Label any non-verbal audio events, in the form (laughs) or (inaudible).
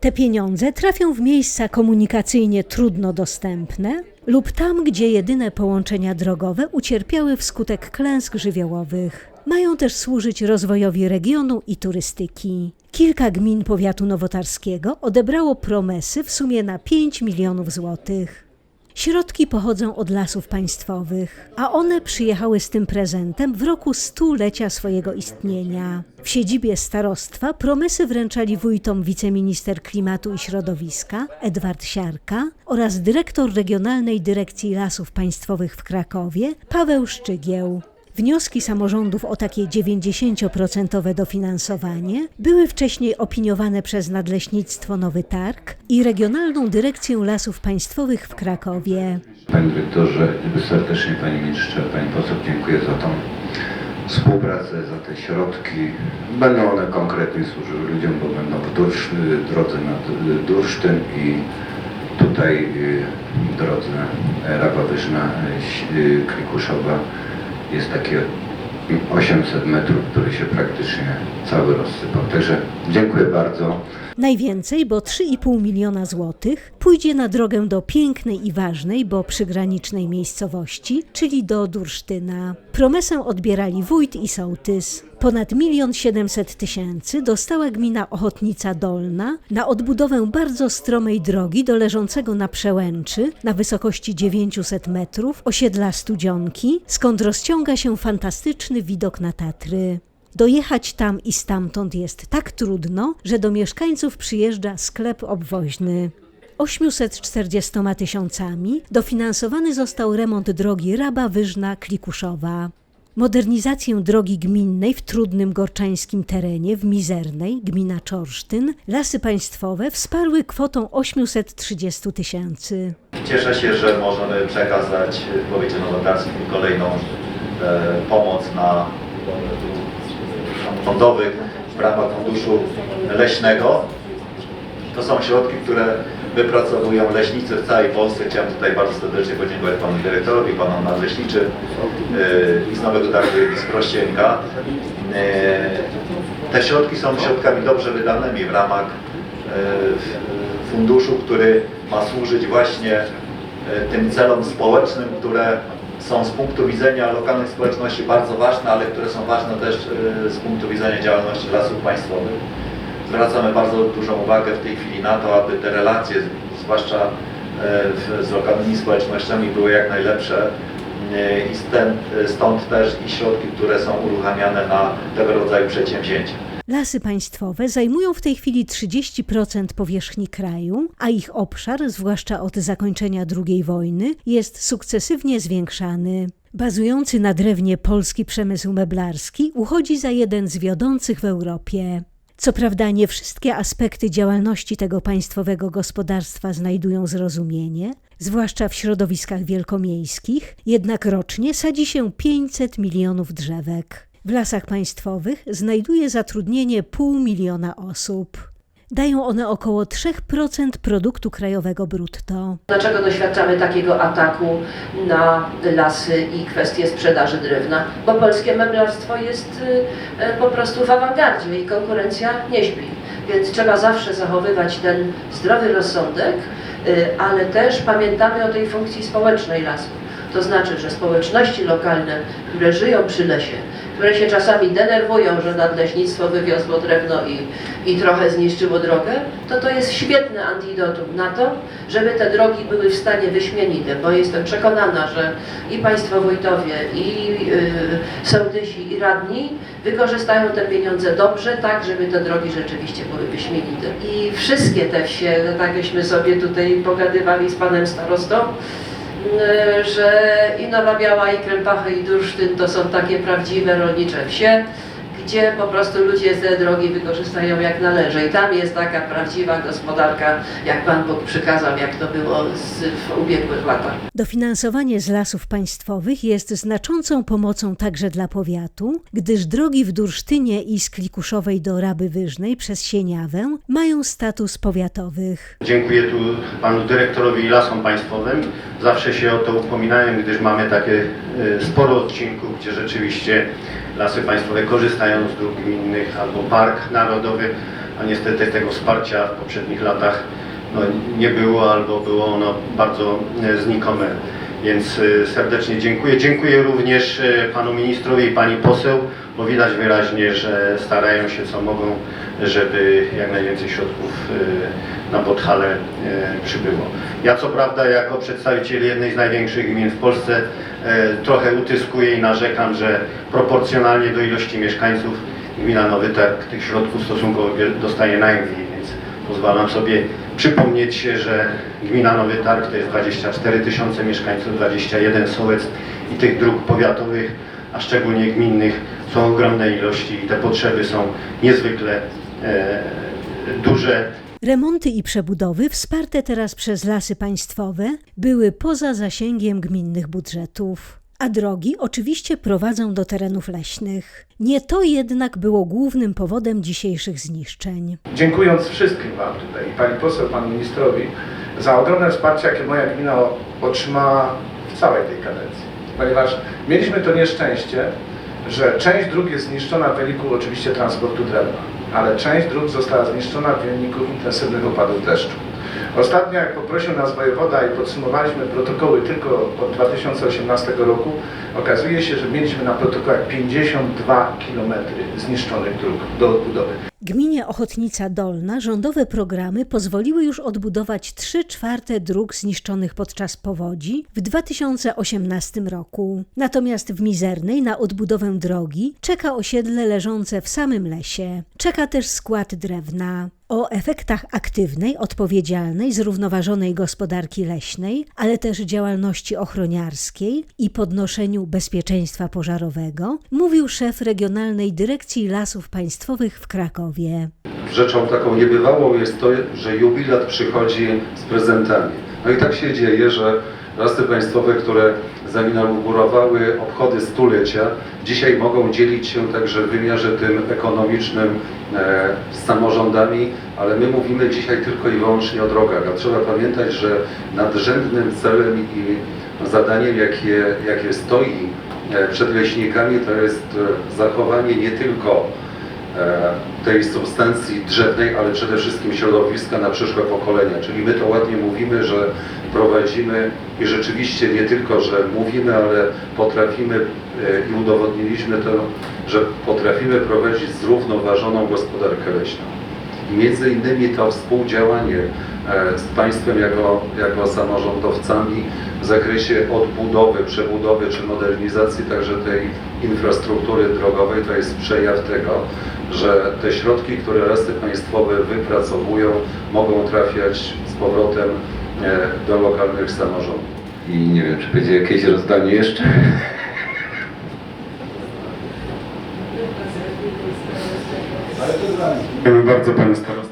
Te pieniądze trafią w miejsca komunikacyjnie trudno dostępne lub tam, gdzie jedyne połączenia drogowe ucierpiały wskutek klęsk żywiołowych. Mają też służyć rozwojowi regionu i turystyki. Kilka gmin powiatu nowotarskiego odebrało promesy w sumie na 5 milionów złotych. Środki pochodzą od lasów państwowych, a one przyjechały z tym prezentem w roku stulecia swojego istnienia. W siedzibie starostwa promesy wręczali wójtom wiceminister klimatu i środowiska Edward Siarka oraz dyrektor Regionalnej Dyrekcji Lasów Państwowych w Krakowie Paweł Szczygieł. Wnioski samorządów o takie 90% dofinansowanie były wcześniej opiniowane przez Nadleśnictwo Nowy Targ i Regionalną Dyrekcję Lasów Państwowych w Krakowie. Panie dyrektorze, serdecznie Panie Ministrze, Pani poseł dziękuję za tą współpracę, za te środki. Będą one konkretnie służyły ludziom, bo będą w Dursz, drodze na D- Dursztyn i tutaj y, drodze Raba Wyżna, y, Ś- y, Klikuszowa jest takie 800 metrów, który się praktycznie cały rozsypał. Także dziękuję bardzo. Najwięcej, bo 3,5 miliona złotych, pójdzie na drogę do pięknej i ważnej, bo przygranicznej miejscowości, czyli do Dursztyna. Promesę odbierali wójt i sołtys. Ponad milion siedemset tysięcy dostała gmina Ochotnica Dolna na odbudowę bardzo stromej drogi do leżącego na przełęczy na wysokości 900 metrów osiedla Studzionki, skąd rozciąga się fantastyczny widok na Tatry. Dojechać tam i stamtąd jest tak trudno, że do mieszkańców przyjeżdża sklep obwoźny. 840 tysiącami dofinansowany został remont drogi Raba-Wyżna-Klikuszowa. Modernizację drogi gminnej w trudnym gorczańskim terenie w Mizernej, gmina Czorsztyn, lasy państwowe wsparły kwotą 830 tysięcy. Cieszę się, że możemy przekazać w powiecie nowotarskim kolejną e, pomoc na rządowych w ramach funduszu leśnego. To są środki, które wypracowują leśnicy w całej Polsce. Chciałem tutaj bardzo serdecznie podziękować panu dyrektorowi, panom nadleśniczym e, i z Nowego Targu i z Prościenka. E, Te środki są środkami dobrze wydanymi w ramach e, funduszu, który ma służyć właśnie tym celom społecznym, które są z punktu widzenia lokalnych społeczności bardzo ważne, ale które są ważne też e, z punktu widzenia działalności lasów państwowych. Zwracamy bardzo dużą uwagę w tej chwili na to, aby te relacje, zwłaszcza e, z lokalnymi społecznościami, były jak najlepsze e, i stąd, stąd też i środki, które są uruchamiane na tego rodzaju przedsięwzięcia. Lasy państwowe zajmują w tej chwili 30% powierzchni kraju, a ich obszar, zwłaszcza od zakończenia II wojny, jest sukcesywnie zwiększany. Bazujący na drewnie polski przemysł meblarski uchodzi za jeden z wiodących w Europie. Co prawda nie wszystkie aspekty działalności tego państwowego gospodarstwa znajdują zrozumienie, zwłaszcza w środowiskach wielkomiejskich, jednak rocznie sadzi się 500 milionów drzewek. W lasach państwowych znajduje zatrudnienie pół miliona osób. Dają one około 3% produktu krajowego brutto. Dlaczego doświadczamy takiego ataku na lasy i kwestie sprzedaży drewna? Bo polskie meblarstwo jest y, y, po prostu w awangardzie i konkurencja nie śpi. Więc trzeba zawsze zachowywać ten zdrowy rozsądek, y, ale też pamiętamy o tej funkcji społecznej lasu. To znaczy, że społeczności lokalne, które żyją przy lesie, które się czasami denerwują, że nadleśnictwo wywiozło drewno i, i trochę zniszczyło drogę, to to jest świetne antidotum na to, żeby te drogi były w stanie wyśmienite, bo jestem przekonana, że i Państwo wójtowie, i yy, sołtysi, i radni wykorzystają te pieniądze dobrze, tak, żeby te drogi rzeczywiście były wyśmienite. I wszystkie te wsie, tak jakśmy sobie tutaj pogadywali z Panem Starostą, że i Nowa Biała, i Krępachy, i Dursztyn to są takie prawdziwe rolnicze wsie, gdzie po prostu ludzie te drogi wykorzystają jak należy. I tam jest taka prawdziwa gospodarka, jak Pan Bóg przykazał, jak to było z, w ubiegłych latach. Dofinansowanie z lasów państwowych jest znaczącą pomocą także dla powiatu, gdyż drogi w Dursztynie i z Klikuszowej do Raby Wyżnej przez Sieniawę mają status powiatowych. Dziękuję tu panu dyrektorowi lasom państwowym. Zawsze się o to upominałem, gdyż mamy takie e, sporo odcinków, gdzie rzeczywiście lasy państwowe korzystają z dróg gminnych albo park narodowy a niestety tego wsparcia w poprzednich latach no, nie było albo było ono bardzo e, znikome. Więc e, serdecznie dziękuję. Dziękuję również e, panu ministrowi i pani poseł, bo widać wyraźnie, że starają się co mogą, żeby jak najwięcej środków e, na Podhale przybyło. Ja co prawda jako przedstawiciel jednej z największych gmin w Polsce trochę utyskuję i narzekam, że proporcjonalnie do ilości mieszkańców gmina Nowy Targ tych środków stosunkowo dostaje najmniej, więc pozwalam sobie przypomnieć się, że gmina Nowy Targ to jest 24 tysiące mieszkańców, 21 sołec i tych dróg powiatowych, a szczególnie gminnych są ogromne ilości i te potrzeby są niezwykle e, duże. Remonty i przebudowy, wsparte teraz przez lasy państwowe, były poza zasięgiem gminnych budżetów. A drogi oczywiście prowadzą do terenów leśnych. Nie to jednak było głównym powodem dzisiejszych zniszczeń. Dziękując wszystkim Wam tutaj, i Pani Poseł, Panu Ministrowi, za ogromne wsparcie, jakie moja gmina otrzymała w całej tej kadencji. Ponieważ mieliśmy to nieszczęście, że część dróg jest zniszczona w wyniku oczywiście transportu drewna, ale część dróg została zniszczona w wyniku intensywnych opadów deszczu. Ostatnio, jak poprosił nas wojewoda i podsumowaliśmy protokoły tylko od 2018 roku, okazuje się, że mieliśmy na protokołach 52 km zniszczonych dróg do odbudowy. Gminie Ochotnica Dolna rządowe programy pozwoliły już odbudować 3 czwarte dróg zniszczonych podczas powodzi w 2018 roku. Natomiast w Mizernej na odbudowę drogi czeka osiedle leżące w samym lesie. Czeka też skład drewna. O efektach aktywnej, odpowiedzialnej, zrównoważonej gospodarki leśnej, ale też działalności ochroniarskiej i podnoszeniu bezpieczeństwa pożarowego mówił szef Regionalnej Dyrekcji Lasów Państwowych w Krakowie. Rzeczą taką niebywałą jest to, że jubilat przychodzi z prezentami. No i tak się dzieje, że lasy państwowe, które zainaugurowały obchody stulecia, dzisiaj mogą dzielić się także w wymiarze tym ekonomicznym e, z samorządami, ale my mówimy dzisiaj tylko i wyłącznie o drogach, a trzeba pamiętać, że nadrzędnym celem i zadaniem, jakie, jakie stoi e, przed leśnikami, to jest e, zachowanie nie tylko e, tej substancji drzewnej, ale przede wszystkim środowiska na przyszłe pokolenia. Czyli my to ładnie mówimy, że prowadzimy i rzeczywiście nie tylko, że mówimy, ale potrafimy e, i udowodniliśmy to, że potrafimy prowadzić zrównoważoną gospodarkę leśną. I między innymi to współdziałanie e, z państwem jako, jako samorządowcami w zakresie odbudowy, przebudowy czy modernizacji także tej infrastruktury drogowej to jest przejaw tego, że te środki, które lasy państwowe wypracowują, mogą trafiać z powrotem e, do lokalnych samorządów. I nie wiem, czy będzie jakieś rozdanie jeszcze. (laughs) Dziękujemy bardzo Panie Starosto.